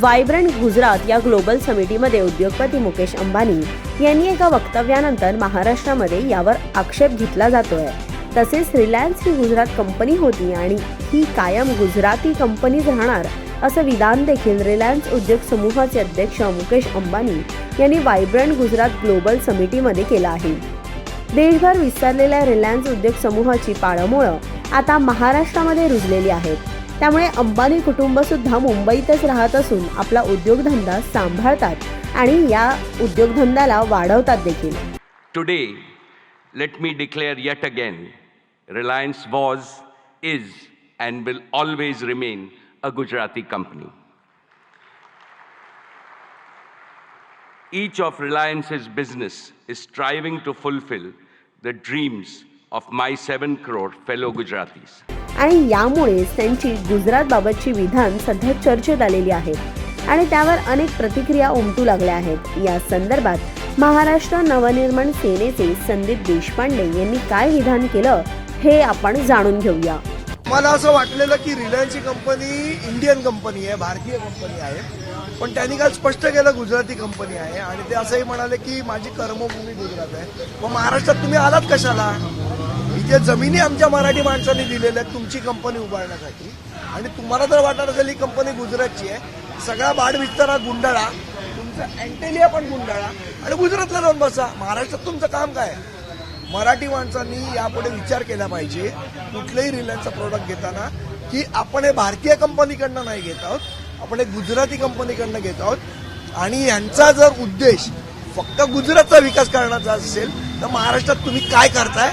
Vibrant Gujarat या global समिटीमध्ये उद्योगपती मुकेश अंबानी यांनी एका वक्तव्यानंतर महाराष्ट्रामध्ये यावर आक्षेप घेतला जातोय. तसेच रिलायन्स ही गुजरात कंपनी होती आणि ही कायम गुजराती कंपनीच राहणार असं विधान देखील रिलायन्स उद्योग समूहाचे अध्यक्ष मुकेश अंबानी यांनी व्हायब्रंट गुजरात ग्लोबल समिटीमध्ये केलं आहे. देशभर विस्तारलेल्या रिलायन्स उद्योग समूहाची पाळंमुळं आता महाराष्ट्रामध्ये रुजलेली आहेत. त्यामुळे अंबानी कुटुंब सुद्धा मुंबईतच राहत असून आपला उद्योगधंदा सांभाळतात आणि या उद्योगधंद्याला वाढवतात देखील Today, let me declare yet again Reliance was, is, and will always remain a Gujarati company. Each of Reliance's business is striving to fulfill the dreams of my 7 crore fellow Gujaratis. आणि यामुळेच त्यांची गुजरातबाबतची विधान सध्या चर्चेत आलेली आहेत आणि त्यावर अनेक प्रतिक्रिया उमटू लागल्या आहेत. या संदर्भात महाराष्ट्र नवनिर्माण सेनेचे संदीप देशपांडे यांनी काय विधान केलं हे आपण जाणून घेऊया. मला असं वाटलेलं की रिलायन्सची कंपनी इंडियन कंपनी आहे भारतीय कंपनी आहे. पण त्यांनी काल स्पष्ट केलं गुजराती कंपनी आहे. आणि ते असंही म्हणाले की माझी कर्मभूमी गुजरात आहे. मग महाराष्ट्रात तुम्ही आलात कशाला? इथे जमिनी आमच्या मराठी माणसांनी दिलेल्या आहेत तुमची कंपनी उभारण्यासाठी. आणि तुम्हाला जर वाटत असेल ही कंपनी गुजरातची आहे. सगळा बाड विस्तारा गुंडाळा तुमचं अँटेलिया पण गुंडाळा. आणि गुजरातला जाऊन बसा. महाराष्ट्रात तुमचं काम काय आहे? मराठी माणसांनी यापुढे विचार केला पाहिजे कुठलंही रिलायन्सचा प्रोडक्ट घेताना की आपण हे भारतीय कंपनीकडनं नाही घेत आहोत आपण हे गुजराती कंपनीकडनं घेत आहोत. आणि यांचा जर उद्देश फक्त गुजरातचा विकास करण्याचा असेल तर महाराष्ट्रात तुम्ही काय करताय?